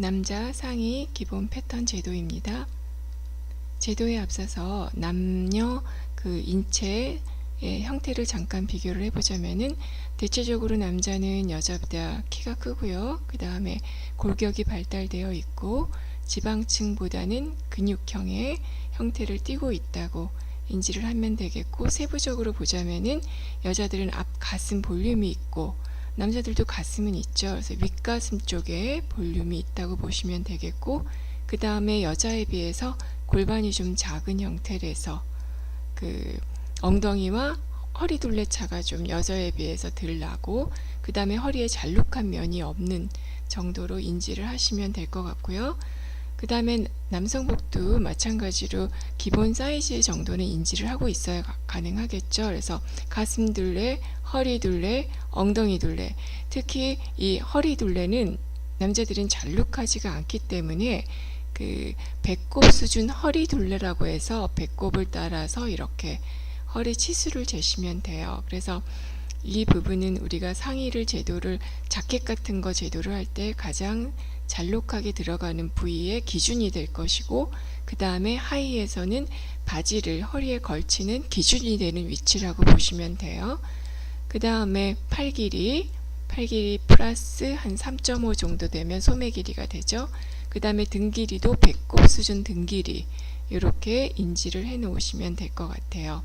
남자 상의 기본 패턴 제도입니다. 제도에 앞서서 남녀 그 인체의 형태를 잠깐 비교를 해보자면은 대체적으로 남자는 여자보다 키가 크고요. 그 다음에 골격이 발달되어 있고 지방층보다는 근육형의 형태를 띠고 있다고 인지를 하면 되겠고 세부적으로 보자면은 여자들은 앞 가슴 볼륨이 있고 남자들도 가슴은 있죠. 그래서 윗가슴 쪽에 볼륨이 있다고 보시면 되겠고 그 다음에 여자에 비해서 골반이 좀 작은 형태라서 그 엉덩이와 허리 둘레차가 좀 여자에 비해서 덜 나고 그 다음에 허리에 잘룩한 면이 없는 정도로 인지를 하시면 될 것 같고요. 그 다음에 남성복도 마찬가지로 기본 사이즈 정도는 인지를 하고 있어야 가능하겠죠. 그래서 가슴 둘레, 허리 둘레, 엉덩이 둘레, 특히 이 허리 둘레는 남자들은 잘룩하지가 않기 때문에 그 배꼽 수준 허리 둘레라고 해서 배꼽을 따라서 이렇게 허리 치수를 재시면 돼요. 그래서 이 부분은 우리가 상의를 제도를 자켓 같은 거 제도를 할 때 가장 잘록하게 들어가는 부위의 기준이 될 것이고 그 다음에 하의에서는 바지를 허리에 걸치는 기준이 되는 위치라고 보시면 돼요. 그 다음에 팔 길이 팔 길이 플러스 한 3.5 정도 되면 소매 길이가 되죠. 그 다음에 등 길이도 배꼽 수준 등 길이 이렇게 인지를 해 놓으시면 될 것 같아요.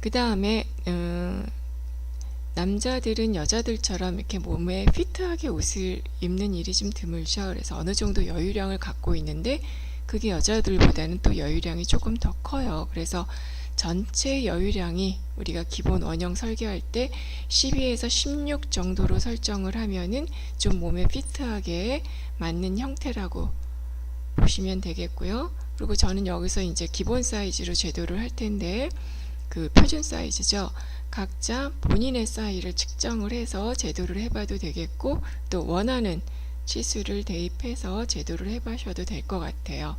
그 다음에 음, 남자들은 여자들처럼 이렇게 몸에 피트하게 옷을 입는 일이 좀 드물죠. 그래서 어느 정도 여유량을 갖고 있는데 그게 여자들보다는 또 여유량이 조금 더 커요. 그래서 전체 여유량이 우리가 기본 원형 설계할 때 12에서 16 정도로 설정을 하면은 좀 몸에 피트하게 맞는 형태라고 보시면 되겠고요. 그리고 저는 여기서 이제 기본 사이즈로 제도를 할 텐데 그 표준 사이즈죠. 각자 본인의 사이를 측정을 해서 제도를 해봐도 되겠고 또 원하는 치수를 대입해서 제도를 해봐셔도 될 것 같아요.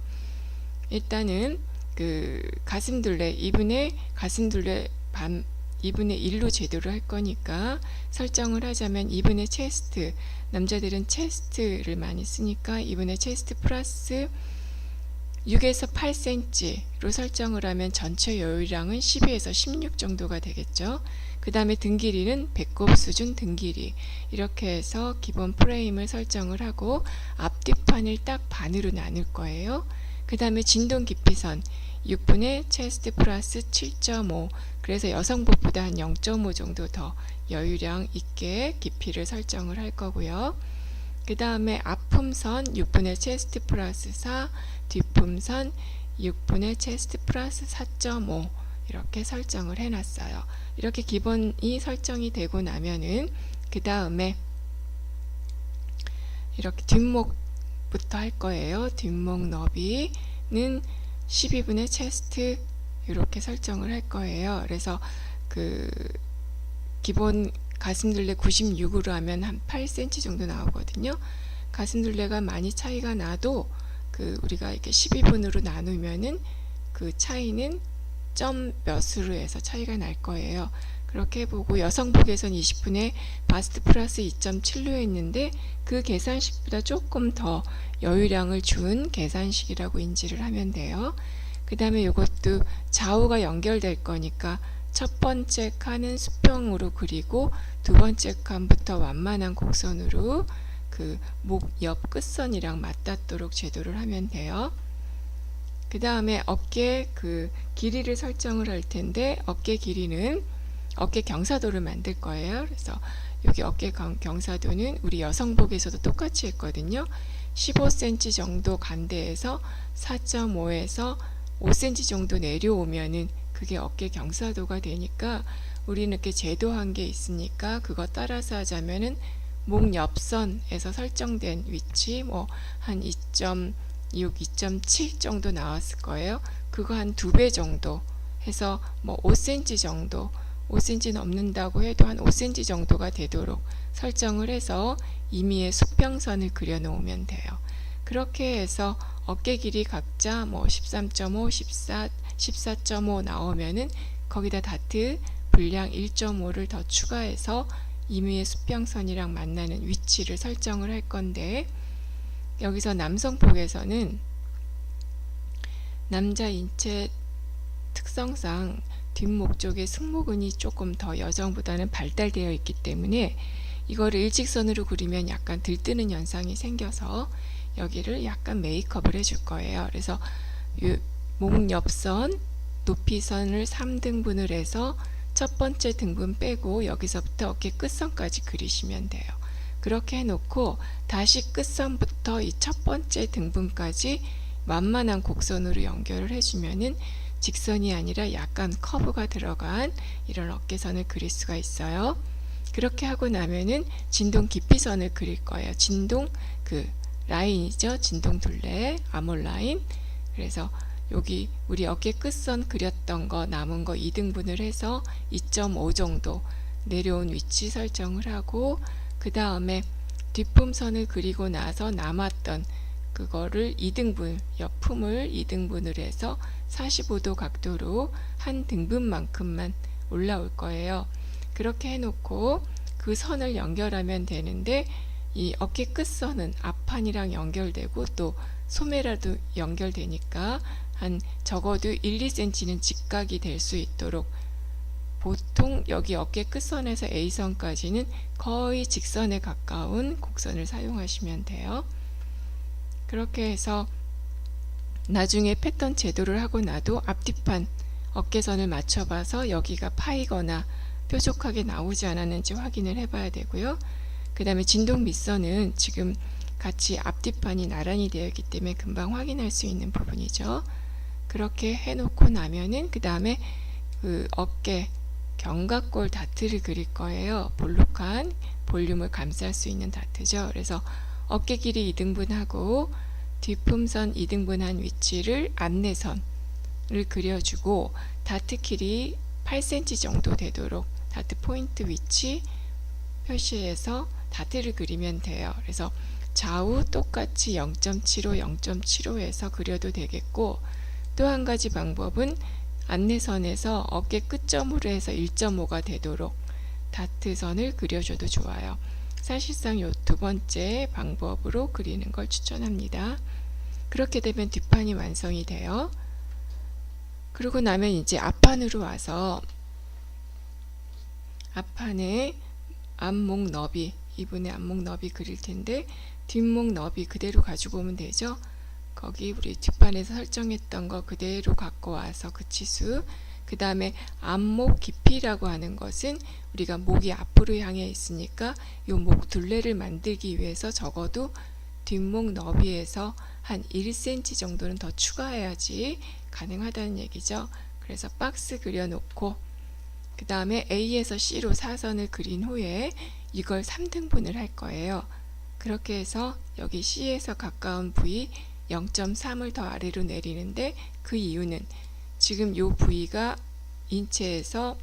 일단은 그 가슴둘레 2분의 가슴둘레 반 2분의 1로 제도를 할 거니까 설정을 하자면 2분의 체스트 남자들은 체스트를 많이 쓰니까 2분의 체스트 플러스 6에서 8cm로 설정을 하면 전체 여유량은 12에서 16 정도가 되겠죠. 그 다음에 등 길이는 배꼽 수준 등 길이 이렇게 해서 기본 프레임을 설정을 하고 앞뒤판을 딱 반으로 나눌 거예요. 그 다음에 진동 깊이선 6분의 체스트 플러스 7.5 그래서 여성복보다 한 0.5 정도 더 여유량 있게 깊이를 설정을 할 거고요. 그 다음에 앞품선 6분의 체스트 플러스 4 뒷품선 6분의 체스트 플러스 4.5 이렇게 설정을 해놨어요. 이렇게 기본이 설정이 되고 나면은 그 다음에 이렇게 뒷목부터 할 거예요. 뒷목 너비는 12분의 체스트 이렇게 설정을 할 거예요. 그래서 그 기본 가슴둘레 96으로 하면 한 8cm 정도 나오거든요. 가슴둘레가 많이 차이가 나도 그 우리가 이렇게 12분으로 나누면은 그 차이는 점 몇으로 해서 차이가 날 거예요. 그렇게 보고 여성복에선 20분에 바스트 플러스 2.7로 했는데 그 계산식보다 조금 더 여유량을 준 계산식이라고 인지를 하면 돼요. 그 다음에 이것도 좌우가 연결될 거니까 첫 번째 칸은 수평으로 그리고 두 번째 칸부터 완만한 곡선으로 그 목 옆 끝선이랑 맞닿도록 제도를 하면 돼요. 그 다음에 어깨 그 길이를 설정을 할 텐데 어깨 길이는 어깨 경사도를 만들 거예요. 그래서 여기 어깨 경사도는 우리 여성복에서도 똑같이 했거든요. 15cm 정도 간대에서 4.5에서 5cm 정도 내려오면은 그게 어깨 경사도가 되니까 우리는 이렇게 제도한 게 있으니까 그거 따라서 하자면은 목 옆선에서 설정된 위치 뭐 한 2.6, 2.7 정도 나왔을 거예요. 그거 한 두 배 정도 해서 뭐 5cm 정도 5cm 넘는다고 해도 한 5cm 정도가 되도록 설정을 해서 임의의 수평선을 그려 놓으면 돼요. 그렇게 해서 어깨 길이 각자 뭐 13.5, 14, 14.5 나오면은 거기다 다트 분량 1.5를 더 추가해서 임의의 수평선이랑 만나는 위치를 설정을 할 건데 여기서 남성복에서는 남자 인체 특성상 뒷목 쪽에 승모근이 조금 더 여성보다는 발달되어 있기 때문에 이거를 일직선으로 그리면 약간 들뜨는 현상이 생겨서 여기를 약간 메이크업을 해줄 거예요. 그래서 목 옆선, 높이선을 3등분을 해서 첫 번째 등분 빼고 여기서부터 어깨 끝선까지 그리시면 돼요. 그렇게 해놓고 다시 끝선부터 이 첫 번째 등분까지 완만한 곡선으로 연결을 해주면은 직선이 아니라 약간 커브가 들어간 이런 어깨선을 그릴 수가 있어요. 그렇게 하고 나면은 진동 깊이선을 그릴 거예요. 진동 그 라인이죠. 진동 둘레, 아몰 라인. 그래서 여기 우리 어깨 끝선 그렸던 거 남은 거 2등분을 해서 2.5 정도 내려온 위치 설정을 하고 그 다음에 뒷품선을 그리고 나서 남았던 그거를 2등분 옆품을 2등분을 해서 45도 각도로 한 등분만큼만 올라올 거예요. 그렇게 해놓고 그 선을 연결하면 되는데 이 어깨 끝선은 앞판이랑 연결되고 또 소매라도 연결되니까 한 적어도 1, 2cm는 직각이 될 수 있도록 보통 여기 어깨 끝선에서 A선까지는 거의 직선에 가까운 곡선을 사용하시면 돼요. 그렇게 해서 나중에 패턴 제도를 하고 나도 앞뒤판 어깨선을 맞춰봐서 여기가 파이거나 뾰족하게 나오지 않았는지 확인을 해봐야 되고요. 그 다음에 진동 밑선은 지금 같이 앞뒤판이 나란히 되어 있기 때문에 금방 확인할 수 있는 부분이죠. 그렇게 해놓고 나면은 그 다음에 그 어깨 견갑골 다트를 그릴 거예요. 볼록한 볼륨을 감쌀 수 있는 다트죠. 그래서 어깨 길이 2등분하고 뒷품선 2등분한 위치를 안내선을 그려주고 다트 길이 8cm 정도 되도록 다트 포인트 위치 표시해서 다트를 그리면 돼요. 그래서 좌우 똑같이 0.75, 0.75에서 그려도 되겠고 또 한 가지 방법은 안내선에서 어깨 끝점으로 해서 1.5가 되도록 다트선을 그려줘도 좋아요. 사실상 이두 번째 방법으로 그리는 걸 추천합니다. 그렇게 되면 뒷판이 완성이 돼요. 그러고 나면 이제 앞판으로 와서 앞판에 앞목 너비 이분의 앞목 너비 그릴 텐데 뒷목 너비 그대로 가지고 오면 되죠. 거기 우리 뒷판에서 설정했던 거 그대로 갖고 와서 그 치수 그 다음에 앞목 깊이라고 하는 것은 우리가 목이 앞으로 향해 있으니까 이 목 둘레를 만들기 위해서 적어도 뒷목 너비에서 한 1cm 정도는 더 추가해야지 가능하다는 얘기죠. 그래서 박스 그려놓고 그 다음에 A에서 C로 사선을 그린 후에 이걸 3등분을 할 거예요. 그렇게 해서 여기 C에서 가까운 부위 0.3을 더 아래로 내리는데 그 이유는 지금 이 부위가 인체에서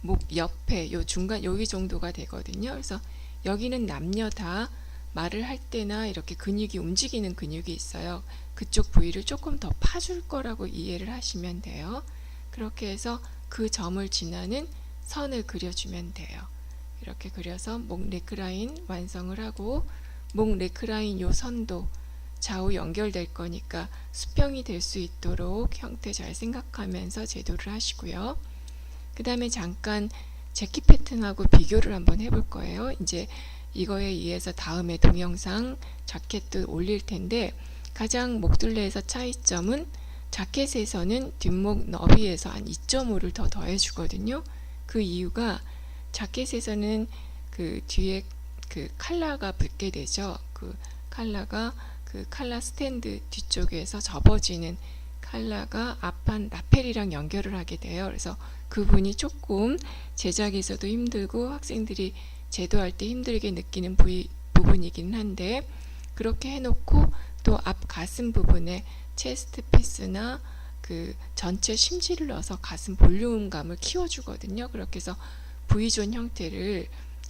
목 옆에 요 중간 여기 정도가 되거든요. 그래서 여기는 남녀 다 말을 할 때나 이렇게 근육이 움직이는 근육이 있어요. 그쪽 부위를 조금 더 파줄 거라고 이해를 하시면 돼요. 그렇게 해서 그 점을 지나는 선을 그려주면 돼요. 이렇게 그려서 목 네크라인 완성을 하고 목 네크라인 요 선도 좌우 연결될 거니까 수평이 될 수 있도록 형태 잘 생각하면서 제도를 하시고요. 그 다음에 잠깐 재킷 패턴하고 비교를 한번 해볼 거예요. 이제 이거에 의해서 다음에 동영상 자켓도 올릴 텐데 가장 목둘레에서 차이점은 자켓에서는 뒷목 너비에서 한 2.5를 더 더해 주거든요. 그 이유가 자켓에서는 그 뒤에 그 칼라가 붙게 되죠. 그 칼라가 그 칼라 스탠드 뒤쪽에서 접어지는 칼라가 앞판 라펠이랑 연결을 하게 돼요. 그래서 그 부분이 조금 제작에서도 힘들고 학생들이 제도할 때 힘들게 느끼는 부위, 부분이긴 한데 그렇게 해놓고 또 앞 가슴 부분에 체스트 피스나 그 전체 심지를 넣어서 가슴 볼륨감을 키워주거든요. 그렇게 해서 V존 형태를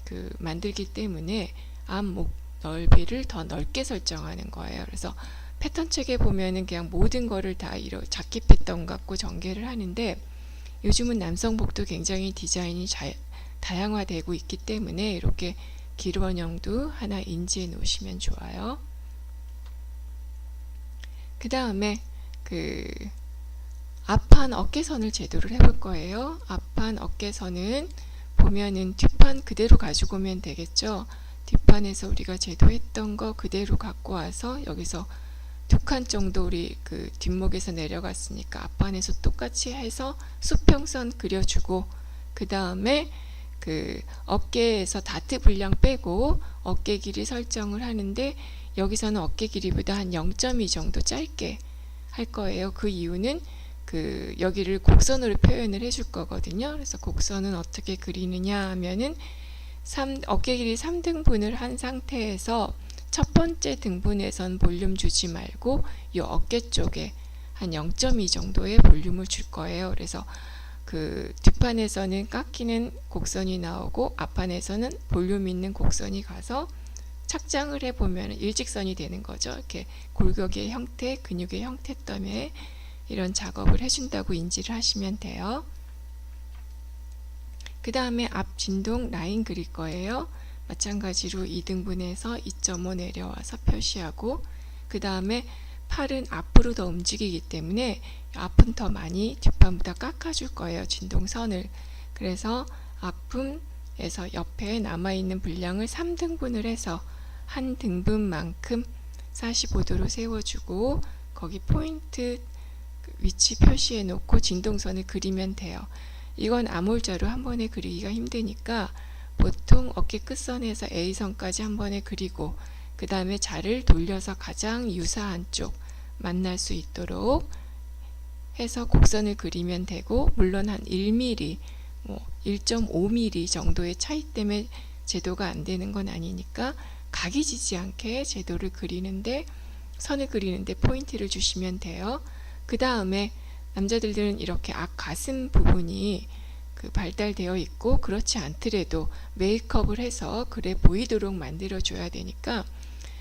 그 만들기 때문에 앞목 넓이를 더 넓게 설정하는 거예요. 그래서 패턴 책에 보면은 그냥 모든 거를 다 이런 자켓 패턴 갖고 전개를 하는데 요즘은 남성복도 굉장히 디자인이 자, 다양화되고 있기 때문에 이렇게 길원형도 하나 인지해 놓으시면 좋아요. 그 다음에 그 앞판 어깨선을 제도를 해볼 거예요. 앞판 어깨선은 보면은 뒷판 그대로 가지고 오면 되겠죠. 뒷판에서 우리가 제도했던 거 그대로 갖고 와서 여기서 두 칸 정도 우리 그 뒷목에서 내려갔으니까 앞판에서 똑같이 해서 수평선 그려주고 그 다음에 그 어깨에서 다트 분량 빼고 어깨 길이 설정을 하는데 여기서는 어깨 길이보다 한 0.2 정도 짧게 할 거예요. 그 이유는 그 여기를 곡선으로 표현을 해줄 거거든요. 그래서 곡선은 어떻게 그리느냐 하면은 3, 어깨 길이 3등분을 한 상태에서 첫 번째 등분에선 볼륨 주지 말고 이 어깨 쪽에 한 0.2 정도의 볼륨을 줄 거예요. 그래서 그 뒷판에서는 깎이는 곡선이 나오고 앞판에서는 볼륨 있는 곡선이 가서 착장을 해보면 일직선이 되는 거죠. 이렇게 골격의 형태, 근육의 형태 때문에 이런 작업을 해준다고 인지를 하시면 돼요. 그 다음에 앞 진동 라인 그릴 거예요. 마찬가지로 2등분해서 2.5 내려와서 표시하고 그 다음에 팔은 앞으로 더 움직이기 때문에 앞은 더 많이 뒷판보다 깎아줄 거예요. 진동선을. 그래서 앞음에서 옆에 남아있는 분량을 3등분을 해서 한 등분만큼 45도로 세워주고 거기 포인트 위치 표시해 놓고 진동선을 그리면 돼요. 이건 암홀자로 한 번에 그리기가 힘드니까 보통 어깨 끝선에서 A선까지 한 번에 그리고 그 다음에 자를 돌려서 가장 유사한 쪽 만날 수 있도록 해서 곡선을 그리면 되고 물론 한 1mm, 뭐 1.5mm 정도의 차이 때문에 제도가 안 되는 건 아니니까 각이 지지 않게 제도를 그리는데 선을 그리는데 포인트를 주시면 돼요. 그 다음에 남자들은 이렇게 앞 가슴 부분이 그 발달되어 있고 그렇지 않더라도 메이크업을 해서 그래 보이도록 만들어 줘야 되니까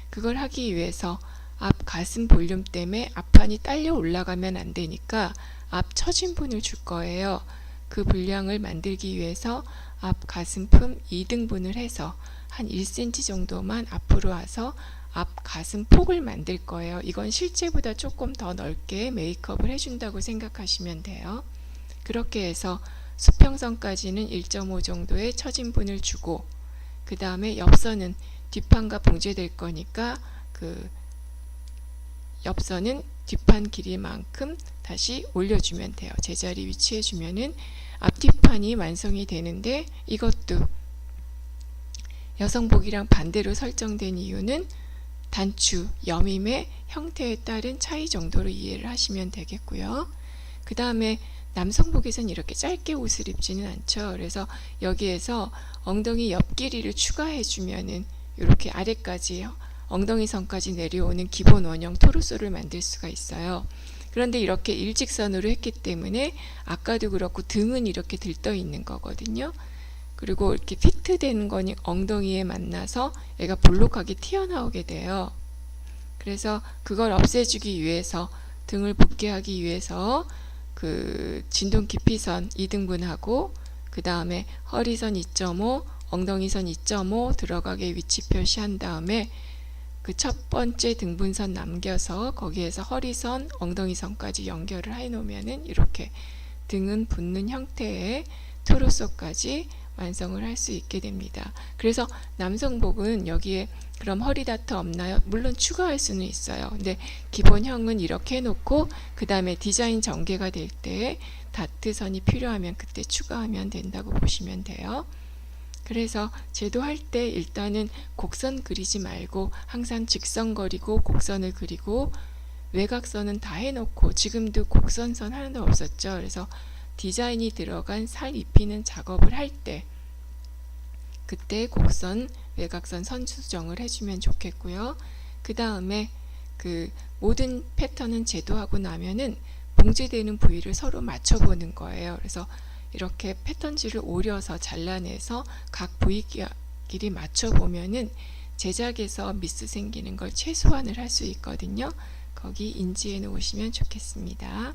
그걸 하기 위해서 앞 가슴 볼륨 때문에 앞판이 딸려 올라가면 안 되니까 앞 처진분을 줄 거예요. 그 분량을 만들기 위해서 앞 가슴품 2등분을 해서 한 1cm 정도만 앞으로 와서 앞 가슴 폭을 만들 거예요. 이건 실제보다 조금 더 넓게 메이크업을 해준다고 생각하시면 돼요. 그렇게 해서 수평선까지는 1.5 정도의 처진분을 주고 그 다음에 옆선은 뒷판과 봉제될 거니까 그 옆선은 뒷판 길이만큼 다시 올려주면 돼요. 제자리 위치해 주면은 앞뒷판이 완성이 되는데 이것도 여성복이랑 반대로 설정된 이유는 단추, 여밈의 형태에 따른 차이 정도로 이해를 하시면 되겠고요. 그 다음에 남성복에서는 이렇게 짧게 옷을 입지는 않죠. 그래서 여기에서 엉덩이 옆 길이를 추가해 주면은 이렇게 아래까지 엉덩이 선까지 내려오는 기본 원형 토르소를 만들 수가 있어요. 그런데 이렇게 일직선으로 했기 때문에 아까도 그렇고 등은 이렇게 들떠 있는 거거든요. 그리고 이렇게 피트되는 거니 엉덩이에 만나서 얘가 볼록하게 튀어나오게 돼요. 그래서 그걸 없애주기 위해서 등을 붙게 하기 위해서 그 진동 깊이선 2등분하고 그 다음에 허리선 2.5, 엉덩이선 2.5 들어가게 위치 표시한 다음에 그 첫 번째 등분선 남겨서 거기에서 허리선, 엉덩이선까지 연결을 해 놓으면은 이렇게 등은 붙는 형태의 토르소까지 완성을 할 수 있게 됩니다. 그래서 남성복은 여기에 그럼 허리 다트 없나요? 물론 추가할 수는 있어요. 근데 기본형은 이렇게 해놓고 그 다음에 디자인 전개가 될 때 다트선이 필요하면 그때 추가하면 된다고 보시면 돼요. 그래서 제도할 때 일단은 곡선 그리지 말고 항상 직선 그리고 곡선을 그리고 외곽선은 다 해놓고 지금도 곡선선 하나도 없었죠. 그래서 디자인이 들어간 살 입히는 작업을 할 때 그때 곡선, 외곽선 선 수정을 해주면 좋겠고요. 그 다음에 그 모든 패턴은 제도하고 나면은 봉제되는 부위를 서로 맞춰보는 거예요. 그래서 이렇게 패턴지를 오려서 잘라내서 각 부위끼리 맞춰보면은 제작에서 미스 생기는 걸 최소한을 할수 있거든요. 거기 인지해 놓으시면 좋겠습니다.